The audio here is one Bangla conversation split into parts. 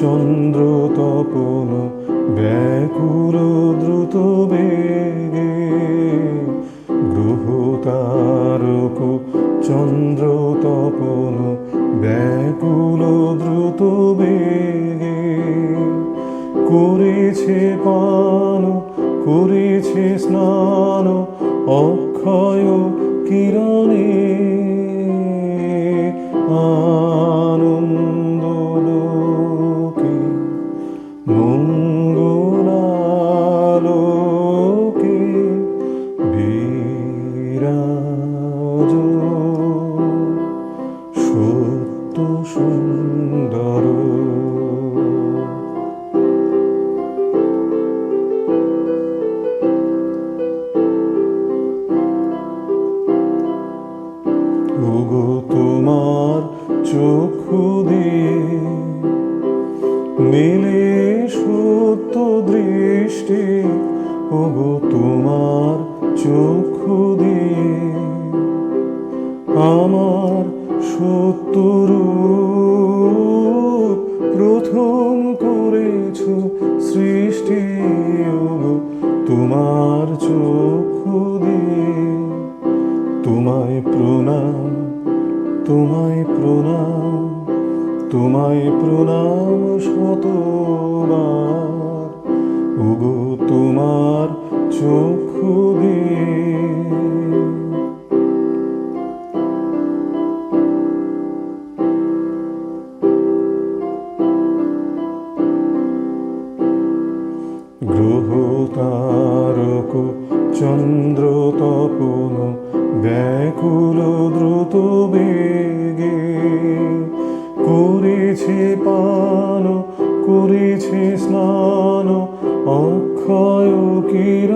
চন্দ্র তপন ব্যাকুল দ্রুত বেগে। গ্রহ তারক চন্দ্র তপন ব্যাকুল দ্রুত বেগে। করেছে পান, করেছে স্নান, অক্ষয় কিরণে আনন্দ। সত্য সুন্দর। ওগো তোমার চক্ষু দিয়ে মেলে দৃষ্টি। ওগো তোমার চক্ষু দিয়ে আমার সত্যরূপ প্রথম করেছ সৃষ্টি তোমার চক্ষু দিয়ে। তোমায় প্রণাম তোমায় প্রণাম তোমায় প্রণাম শতবার। ওগো তোমার চক্ষু দিয়ে চন্দ্র তপন ব্যাকুল দ্রুত বেগে। করেছে পান করেছে স্নান অক্ষয় কিরণে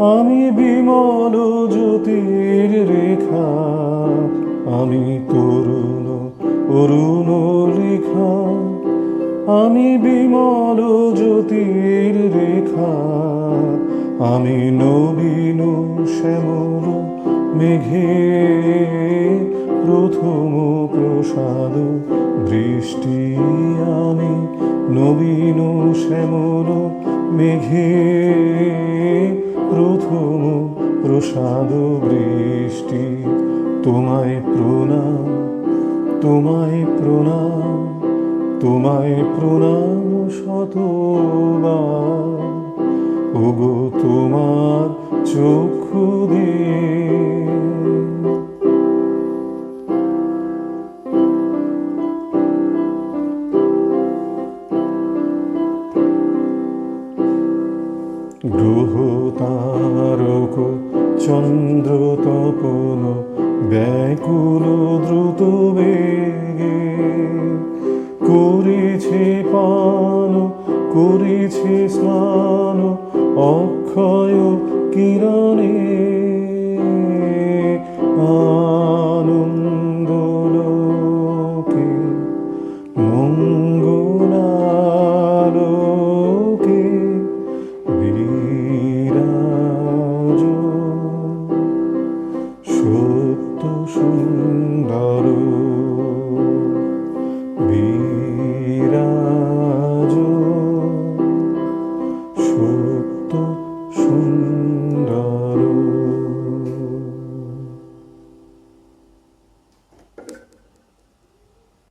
আমি বিমল জ্যোতির রেখা, আমি তরুণ, অরুণ লেখা আমি বিমল জ্যোতির রেখা, আমি নবীন শ্যামল মেঘে প্রথম প্রসাদ বৃষ্টি আমি নবীন শ্যামল মেঘে প্রথম প্রসাদ বৃষ্টি। তোমায় প্রণাম তোমায় প্রণাম তোমায় প্রণাম শতবার। ওগো তোমার চক্ষু দিয়ে গ্রহ তারক চন্দ্র তপন ব্যাকুল দ্রুত বেগে। করেছে পান করেছে স্নান অক্ষয় কিরণে সত্য সুন্দর